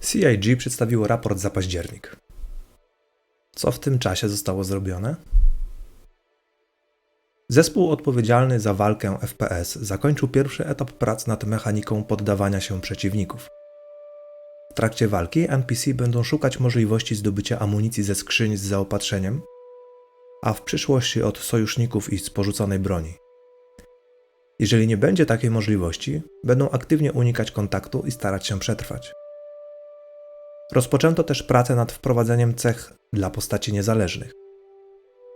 CIG przedstawiło raport za październik. Co w tym czasie zostało zrobione? Zespół odpowiedzialny za walkę FPS zakończył pierwszy etap prac nad mechaniką poddawania się przeciwników. W trakcie walki NPC będą szukać możliwości zdobycia amunicji ze skrzyń z zaopatrzeniem, a w przyszłości od sojuszników i z porzuconej broni. Jeżeli nie będzie takiej możliwości, będą aktywnie unikać kontaktu i starać się przetrwać. Rozpoczęto też pracę nad wprowadzeniem cech dla postaci niezależnych.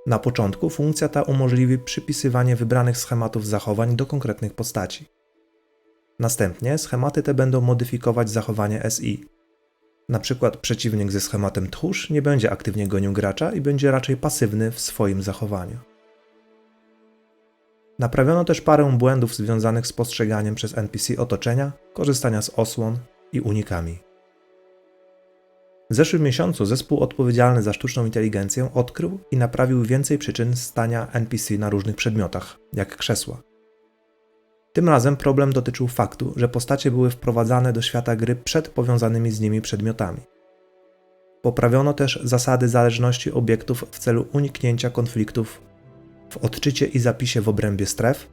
Na początku funkcja ta umożliwi przypisywanie wybranych schematów zachowań do konkretnych postaci. Następnie schematy te będą modyfikować zachowanie SI. Na przykład przeciwnik ze schematem tchórz nie będzie aktywnie gonił gracza i będzie raczej pasywny w swoim zachowaniu. Naprawiono też parę błędów związanych z postrzeganiem przez NPC otoczenia, korzystania z osłon i unikami. W zeszłym miesiącu zespół odpowiedzialny za sztuczną inteligencję odkrył i naprawił więcej przyczyn stania NPC na różnych przedmiotach, jak krzesła. Tym razem problem dotyczył faktu, że postacie były wprowadzane do świata gry przed powiązanymi z nimi przedmiotami. Poprawiono też zasady zależności obiektów w celu uniknięcia konfliktów w odczycie i zapisie w obrębie stref,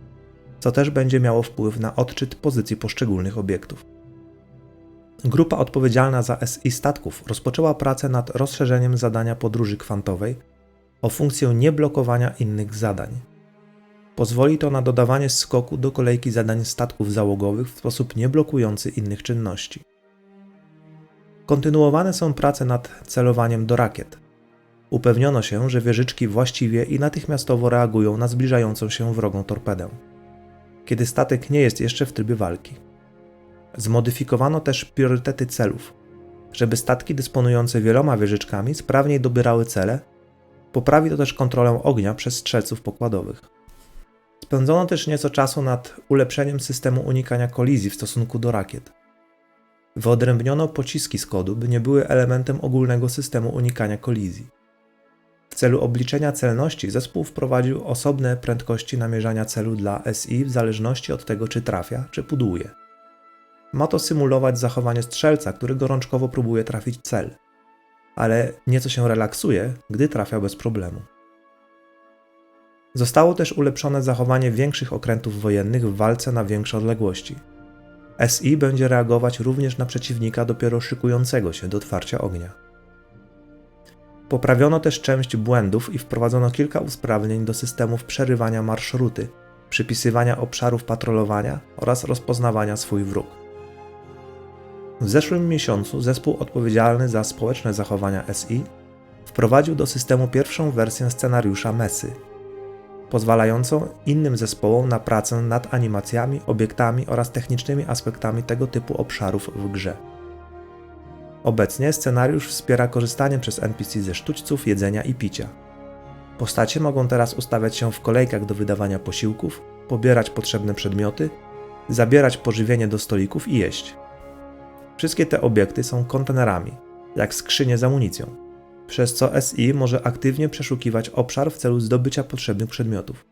co też będzie miało wpływ na odczyt pozycji poszczególnych obiektów. Grupa odpowiedzialna za SI statków rozpoczęła pracę nad rozszerzeniem zadania podróży kwantowej o funkcję nieblokowania innych zadań. Pozwoli to na dodawanie skoku do kolejki zadań statków załogowych w sposób nieblokujący innych czynności. Kontynuowane są prace nad celowaniem do rakiet. Upewniono się, że wieżyczki właściwie i natychmiastowo reagują na zbliżającą się wrogą torpedę, kiedy statek nie jest jeszcze w trybie walki. Zmodyfikowano też priorytety celów, żeby statki dysponujące wieloma wieżyczkami sprawniej dobierały cele. Poprawi to też kontrolę ognia przez strzelców pokładowych. Spędzono też nieco czasu nad ulepszeniem systemu unikania kolizji w stosunku do rakiet. Wyodrębniono pociski z kodu, by nie były elementem ogólnego systemu unikania kolizji. W celu obliczenia celności zespół wprowadził osobne prędkości namierzania celu dla SI w zależności od tego, czy trafia, czy pudłuje. Ma to symulować zachowanie strzelca, który gorączkowo próbuje trafić cel, ale nieco się relaksuje, gdy trafia bez problemu. Zostało też ulepszone zachowanie większych okrętów wojennych w walce na większe odległości. SI będzie reagować również na przeciwnika dopiero szykującego się do otwarcia ognia. Poprawiono też część błędów i wprowadzono kilka usprawnień do systemów przerywania marszruty, przypisywania obszarów patrolowania oraz rozpoznawania swój wróg. W zeszłym miesiącu zespół odpowiedzialny za społeczne zachowania SI wprowadził do systemu pierwszą wersję scenariusza Mesy, pozwalającą innym zespołom na pracę nad animacjami, obiektami oraz technicznymi aspektami tego typu obszarów w grze. Obecnie scenariusz wspiera korzystanie przez NPC ze sztućców, jedzenia i picia. Postacie mogą teraz ustawiać się w kolejkach do wydawania posiłków, pobierać potrzebne przedmioty, zabierać pożywienie do stolików i jeść. Wszystkie te obiekty są kontenerami, jak skrzynie z amunicją, przez co SI może aktywnie przeszukiwać obszar w celu zdobycia potrzebnych przedmiotów.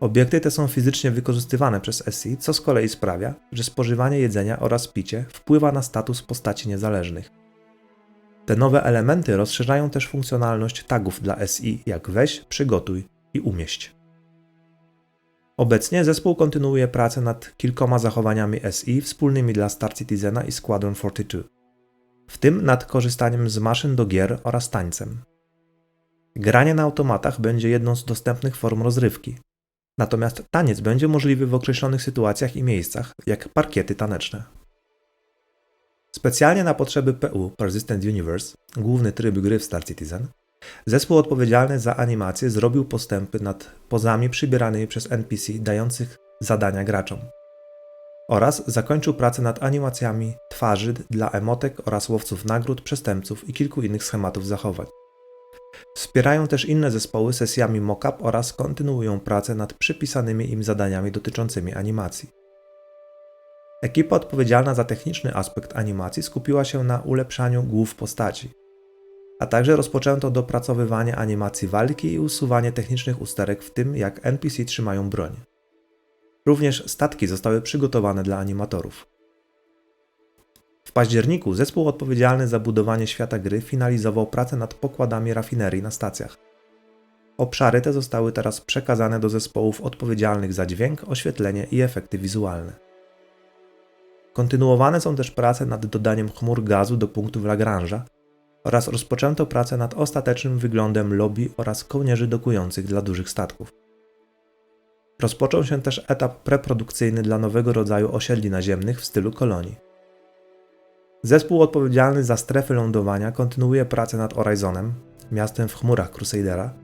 Obiekty te są fizycznie wykorzystywane przez SI, co z kolei sprawia, że spożywanie jedzenia oraz picie wpływa na status postaci niezależnych. Te nowe elementy rozszerzają też funkcjonalność tagów dla SI, jak weź, przygotuj i umieść. Obecnie zespół kontynuuje pracę nad kilkoma zachowaniami SI wspólnymi dla Star Citizena i Squadron 42, w tym nad korzystaniem z maszyn do gier oraz tańcem. Granie na automatach będzie jedną z dostępnych form rozrywki, natomiast taniec będzie możliwy w określonych sytuacjach i miejscach, jak parkiety taneczne. Specjalnie na potrzeby PU Persistent Universe, główny tryb gry w Star Citizen, Zespół odpowiedzialny za animację zrobił postępy nad pozami przybieranymi przez NPC dających zadania graczom. Oraz zakończył pracę nad animacjami twarzy dla emotek oraz łowców nagród, przestępców i kilku innych schematów zachowań. Wspierają też inne zespoły sesjami mockup oraz kontynuują pracę nad przypisanymi im zadaniami dotyczącymi animacji. Ekipa odpowiedzialna za techniczny aspekt animacji skupiła się na ulepszaniu głów postaci, a także rozpoczęto dopracowywanie animacji walki i usuwanie technicznych usterek w tym, jak NPC trzymają broń. Również statki zostały przygotowane dla animatorów. W październiku zespół odpowiedzialny za budowanie świata gry finalizował pracę nad pokładami rafinerii na stacjach. Obszary te zostały teraz przekazane do zespołów odpowiedzialnych za dźwięk, oświetlenie i efekty wizualne. Kontynuowane są też prace nad dodaniem chmur gazu do punktów Lagrange'a oraz rozpoczęto pracę nad ostatecznym wyglądem lobby oraz kołnierzy dokujących dla dużych statków. Rozpoczął się też etap preprodukcyjny dla nowego rodzaju osiedli naziemnych w stylu kolonii. Zespół odpowiedzialny za strefy lądowania kontynuuje pracę nad Horizonem, miastem w chmurach Crusadera,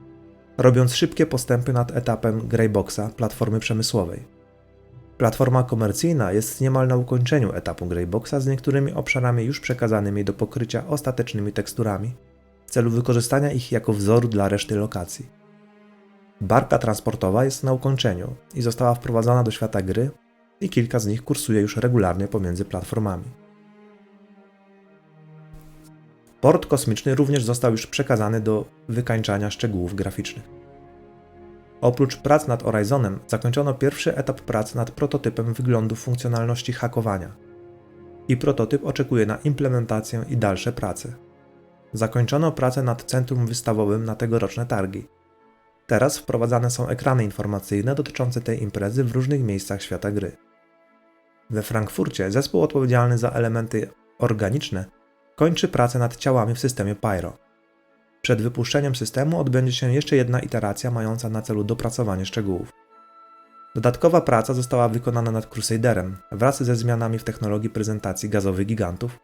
robiąc szybkie postępy nad etapem Greyboxa, platformy przemysłowej. Platforma komercyjna jest niemal na ukończeniu etapu Greyboxa z niektórymi obszarami już przekazanymi do pokrycia ostatecznymi teksturami, w celu wykorzystania ich jako wzoru dla reszty lokacji. Barka transportowa jest na ukończeniu i została wprowadzona do świata gry i kilka z nich kursuje już regularnie pomiędzy platformami. Port kosmiczny również został już przekazany do wykańczania szczegółów graficznych. Oprócz prac nad Horizonem zakończono pierwszy etap prac nad prototypem wyglądu funkcjonalności hakowania. I prototyp oczekuje na implementację i dalsze prace. Zakończono pracę nad centrum wystawowym na tegoroczne targi. Teraz wprowadzane są ekrany informacyjne dotyczące tej imprezy w różnych miejscach świata gry. We Frankfurcie zespół odpowiedzialny za elementy organiczne kończy pracę nad ciałami w systemie Pyro. Przed wypuszczeniem systemu odbędzie się jeszcze jedna iteracja mająca na celu dopracowanie szczegółów. Dodatkowa praca została wykonana nad Crusaderem wraz ze zmianami w technologii prezentacji gazowych gigantów,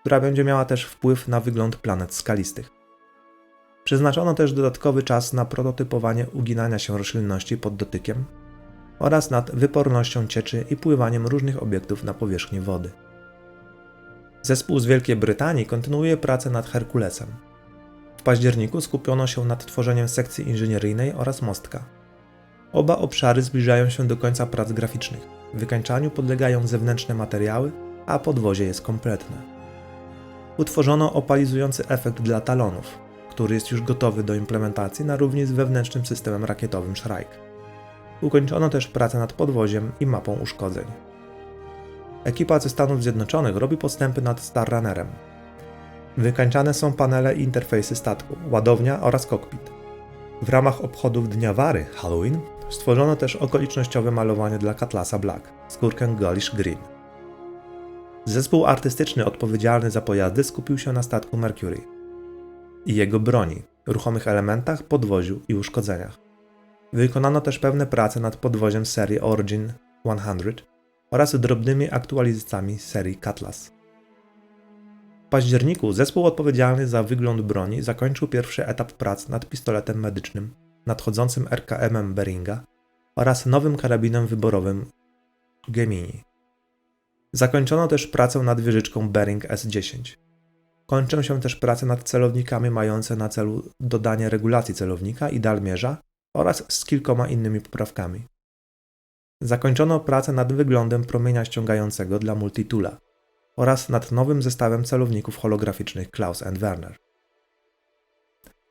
która będzie miała też wpływ na wygląd planet skalistych. Przeznaczono też dodatkowy czas na prototypowanie uginania się roślinności pod dotykiem oraz nad wypornością cieczy i pływaniem różnych obiektów na powierzchni wody. Zespół z Wielkiej Brytanii kontynuuje pracę nad Herkulesem. W październiku skupiono się nad tworzeniem sekcji inżynieryjnej oraz mostka. Oba obszary zbliżają się do końca prac graficznych. Wykańczaniu podlegają zewnętrzne materiały, a podwozie jest kompletne. Utworzono opalizujący efekt dla talonów, który jest już gotowy do implementacji na równi z wewnętrznym systemem rakietowym Shrike. Ukończono też pracę nad podwoziem i mapą uszkodzeń. Ekipa ze Stanów Zjednoczonych robi postępy nad Star Runnerem. Wykańczane są panele i interfejsy statku, ładownia oraz kokpit. W ramach obchodów Dnia Wary, Halloween, stworzono też okolicznościowe malowanie dla Katlasa Black, skórkę Gaulish Green. Zespół artystyczny odpowiedzialny za pojazdy skupił się na statku Mercury i jego broni, ruchomych elementach, podwoziu i uszkodzeniach. Wykonano też pewne prace nad podwoziem serii Origin 100 oraz drobnymi aktualizacjami serii Cutlass. Październiku zespół odpowiedzialny za wygląd broni zakończył pierwszy etap prac nad pistoletem medycznym, nadchodzącym RKM-em Beringa oraz nowym karabinem wyborowym Gemini. Zakończono też pracę nad wieżyczką Bering S10. Kończą się też prace nad celownikami mające na celu dodanie regulacji celownika i dalmierza oraz z kilkoma innymi poprawkami. Zakończono pracę nad wyglądem promienia ściągającego dla multitula oraz nad nowym zestawem celowników holograficznych Klaus Werner.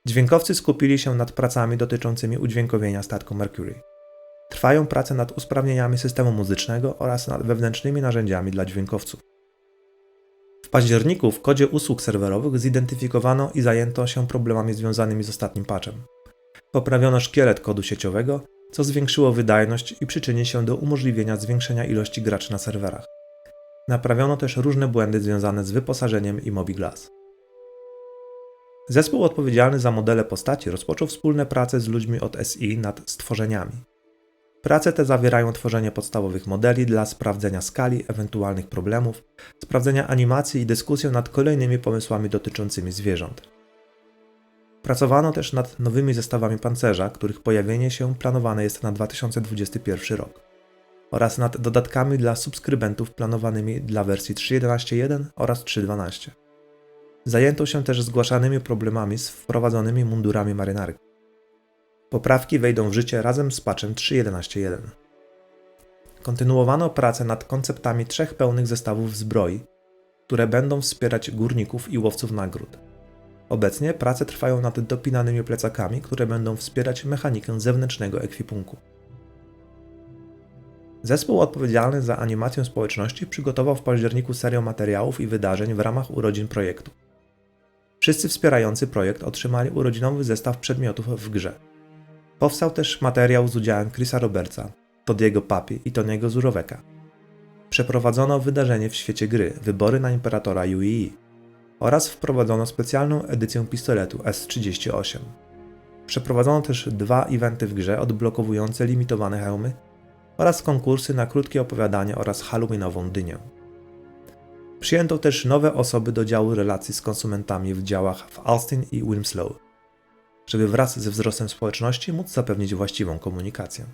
Dźwiękowcy skupili się nad pracami dotyczącymi udźwiękowienia statku Mercury. Trwają prace nad usprawnieniami systemu muzycznego oraz nad wewnętrznymi narzędziami dla dźwiękowców. W październiku w kodzie usług serwerowych zidentyfikowano i zajęto się problemami związanymi z ostatnim patchem. Poprawiono szkielet kodu sieciowego co zwiększyło wydajność i przyczyni się do umożliwienia zwiększenia ilości graczy na serwerach. Naprawiono też różne błędy związane z wyposażeniem i MobiGlass. Zespół odpowiedzialny za modele postaci rozpoczął wspólne prace z ludźmi od SI nad stworzeniami. Prace te zawierają tworzenie podstawowych modeli dla sprawdzenia skali ewentualnych problemów, sprawdzenia animacji i dyskusję nad kolejnymi pomysłami dotyczącymi zwierząt. Pracowano też nad nowymi zestawami pancerza, których pojawienie się planowane jest na 2021 rok, oraz nad dodatkami dla subskrybentów planowanymi dla wersji 3.11.1 oraz 3.12. Zajęto się też zgłaszanymi problemami z wprowadzonymi mundurami marynarki. Poprawki wejdą w życie razem z patchem 3.11.1. Kontynuowano pracę nad konceptami trzech pełnych zestawów zbroi, które będą wspierać górników i łowców nagród. Obecnie prace trwają nad dopinanymi plecakami, które będą wspierać mechanikę zewnętrznego ekwipunku. Zespół odpowiedzialny za animację społeczności przygotował w październiku serię materiałów i wydarzeń w ramach urodzin projektu. Wszyscy wspierający projekt otrzymali urodzinowy zestaw przedmiotów w grze. Powstał też materiał z udziałem Chrisa Robertsa, Todiego Papi i Toniego Zuroweka. Przeprowadzono wydarzenie w świecie gry Wybory na Imperatora UEE oraz wprowadzono specjalną edycję pistoletu S38. Przeprowadzono też dwa eventy w grze odblokowujące limitowane hełmy oraz konkursy na krótkie opowiadanie oraz halloweenową dynię. Przyjęto też nowe osoby do działu relacji z konsumentami w działach w Austin i Wilmslow, żeby wraz ze wzrostem społeczności móc zapewnić właściwą komunikację.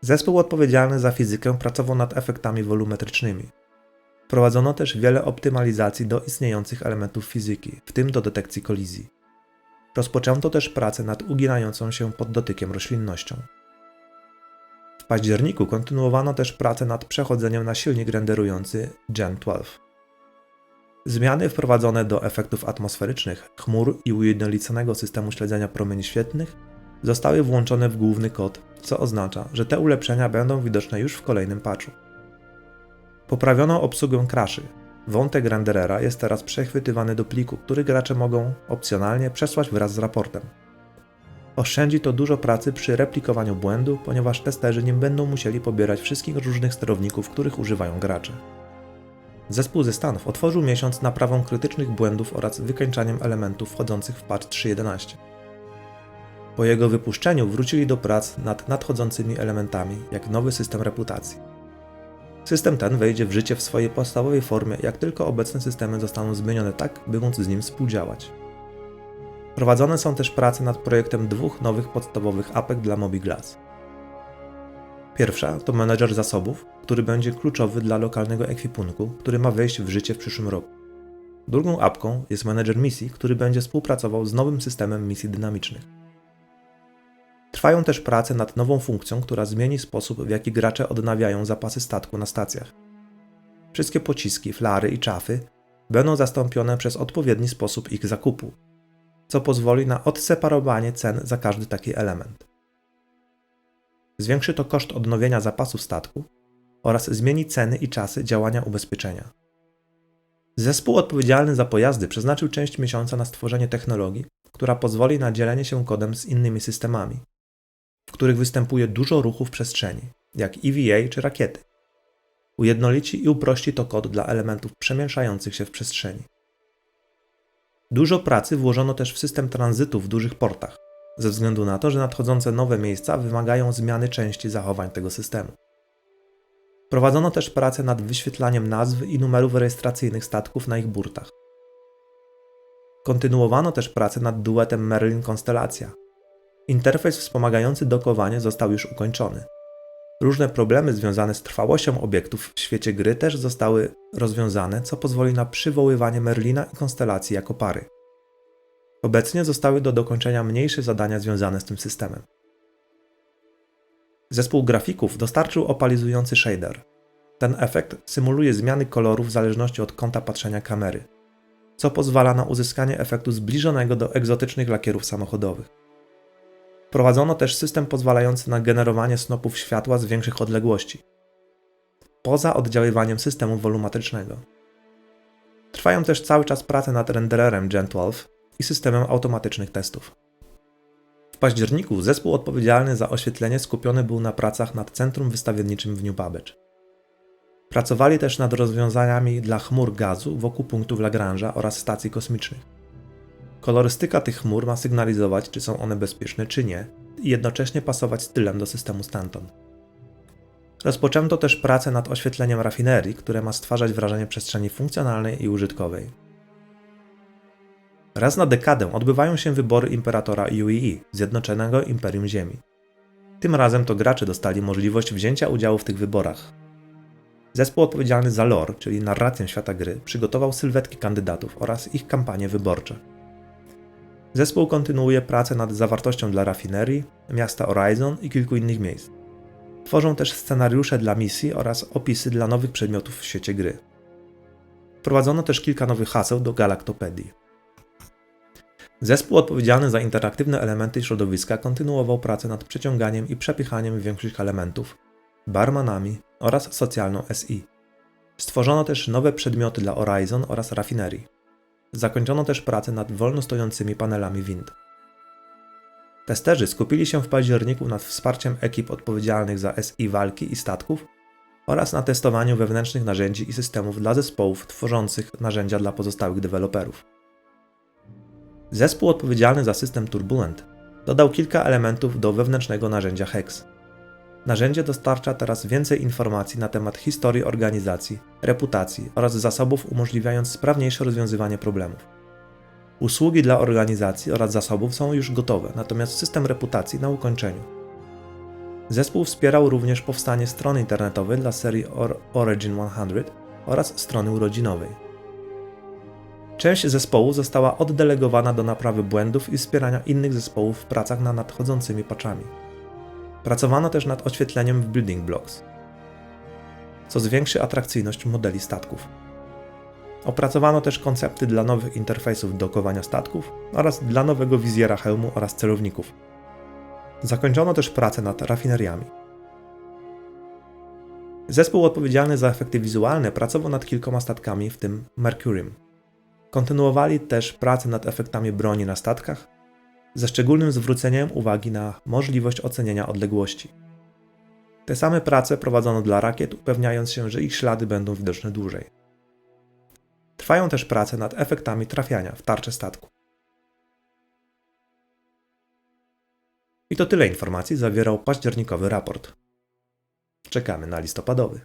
Zespół odpowiedzialny za fizykę pracował nad efektami wolumetrycznymi. Wprowadzono też wiele optymalizacji do istniejących elementów fizyki, w tym do detekcji kolizji. Rozpoczęto też pracę nad uginającą się pod dotykiem roślinnością. Październiku kontynuowano też pracę nad przechodzeniem na silnik renderujący Gen 12. Zmiany wprowadzone do efektów atmosferycznych, chmur i ujednoliconego systemu śledzenia promieni świetlnych zostały włączone w główny kod, co oznacza, że te ulepszenia będą widoczne już w kolejnym patchu. Poprawiono obsługę crashy. Wątek renderera jest teraz przechwytywany do pliku, który gracze mogą opcjonalnie przesłać wraz z raportem. Oszczędzi to dużo pracy przy replikowaniu błędu, ponieważ testerzy nie będą musieli pobierać wszystkich różnych sterowników, których używają gracze. Zespół ze Stanów otworzył miesiąc naprawą krytycznych błędów oraz wykańczaniem elementów wchodzących w patch 3.11. Po jego wypuszczeniu wrócili do prac nad nadchodzącymi elementami, jak nowy system reputacji. System ten wejdzie w życie w swojej podstawowej formie, jak tylko obecne systemy zostaną zmienione tak, by móc z nim współdziałać. Prowadzone są też prace nad projektem dwóch nowych podstawowych apek dla MobiGlass. Pierwsza to menedżer zasobów, który będzie kluczowy dla lokalnego ekwipunku, który ma wejść w życie w przyszłym roku. Drugą apką jest menedżer misji, który będzie współpracował z nowym systemem misji dynamicznych. Trwają też prace nad nową funkcją, która zmieni sposób, w jaki gracze odnawiają zapasy statku na stacjach. Wszystkie pociski, flary i czafy będą zastąpione przez odpowiedni sposób ich zakupu, co pozwoli na odseparowanie cen za każdy taki element. Zwiększy to koszt odnowienia zapasów statku oraz zmieni ceny i czasy działania ubezpieczenia. Zespół odpowiedzialny za pojazdy przeznaczył część miesiąca na stworzenie technologii, która pozwoli na dzielenie się kodem z innymi systemami, w których występuje dużo ruchu w przestrzeni, jak EVA czy rakiety. Ujednolici i uprości to kod dla elementów przemieszczających się w przestrzeni. Dużo pracy włożono też w system tranzytu w dużych portach, ze względu na to, że nadchodzące nowe miejsca wymagają zmiany części zachowań tego systemu. Prowadzono też pracę nad wyświetlaniem nazw i numerów rejestracyjnych statków na ich burtach. Kontynuowano też pracę nad duetem Merlin Konstelacja. Interfejs wspomagający dokowanie został już ukończony. Różne problemy związane z trwałością obiektów w świecie gry też zostały rozwiązane, co pozwoli na przywoływanie Merlina i konstelacji jako pary. Obecnie zostały do dokończenia mniejsze zadania związane z tym systemem. Zespół grafików dostarczył opalizujący shader. Ten efekt symuluje zmiany kolorów w zależności od kąta patrzenia kamery, co pozwala na uzyskanie efektu zbliżonego do egzotycznych lakierów samochodowych. Wprowadzono też system pozwalający na generowanie snopów światła z większych odległości, poza oddziaływaniem systemu wolumetrycznego. Trwają też cały czas prace nad rendererem Gen 12 i systemem automatycznych testów. W październiku zespół odpowiedzialny za oświetlenie skupiony był na pracach nad centrum wystawienniczym w New Babbage. Pracowali też nad rozwiązaniami dla chmur gazu wokół punktów Lagrange'a oraz stacji kosmicznych. Kolorystyka tych chmur ma sygnalizować, czy są one bezpieczne, czy nie, i jednocześnie pasować stylem do systemu Stanton. Rozpoczęto też pracę nad oświetleniem rafinerii, które ma stwarzać wrażenie przestrzeni funkcjonalnej i użytkowej. Raz na dekadę odbywają się wybory imperatora UEE, Zjednoczonego Imperium Ziemi. Tym razem to gracze dostali możliwość wzięcia udziału w tych wyborach. Zespół odpowiedzialny za lore, czyli narrację świata gry, przygotował sylwetki kandydatów oraz ich kampanie wyborcze. Zespół kontynuuje pracę nad zawartością dla rafinerii, miasta Horizon i kilku innych miejsc. Tworzą też scenariusze dla misji oraz opisy dla nowych przedmiotów w świecie gry. Wprowadzono też kilka nowych haseł do Galaktopedii. Zespół odpowiedzialny za interaktywne elementy środowiska kontynuował pracę nad przeciąganiem i przepychaniem większych elementów, barmanami oraz socjalną SI. Stworzono też nowe przedmioty dla Horizon oraz rafinerii. Zakończono też pracę nad wolno stojącymi panelami wind. Testerzy skupili się w październiku nad wsparciem ekip odpowiedzialnych za SI walki i statków oraz na testowaniu wewnętrznych narzędzi i systemów dla zespołów tworzących narzędzia dla pozostałych deweloperów. Zespół odpowiedzialny za system Turbulent dodał kilka elementów do wewnętrznego narzędzia HEX. Narzędzie dostarcza teraz więcej informacji na temat historii organizacji, reputacji oraz zasobów, umożliwiając sprawniejsze rozwiązywanie problemów. Usługi dla organizacji oraz zasobów są już gotowe, natomiast system reputacji na ukończeniu. Zespół wspierał również powstanie strony internetowej dla serii Or- Origin 100 oraz strony urodzinowej. Część zespołu została oddelegowana do naprawy błędów i wspierania innych zespołów w pracach nad nadchodzącymi patchami. Pracowano też nad oświetleniem w Building Blocks, co zwiększy atrakcyjność modeli statków. Opracowano też koncepty dla nowych interfejsów dokowania statków oraz dla nowego wizjera hełmu oraz celowników. Zakończono też pracę nad rafineriami. Zespół odpowiedzialny za efekty wizualne pracował nad kilkoma statkami, w tym Mercurium. Kontynuowali też pracę nad efektami broni na statkach, ze szczególnym zwróceniem uwagi na możliwość ocenienia odległości. Te same prace prowadzono dla rakiet, upewniając się, że ich ślady będą widoczne dłużej. Trwają też prace nad efektami trafiania w tarczę statku. I to tyle informacji zawierał październikowy raport. Czekamy na listopadowy.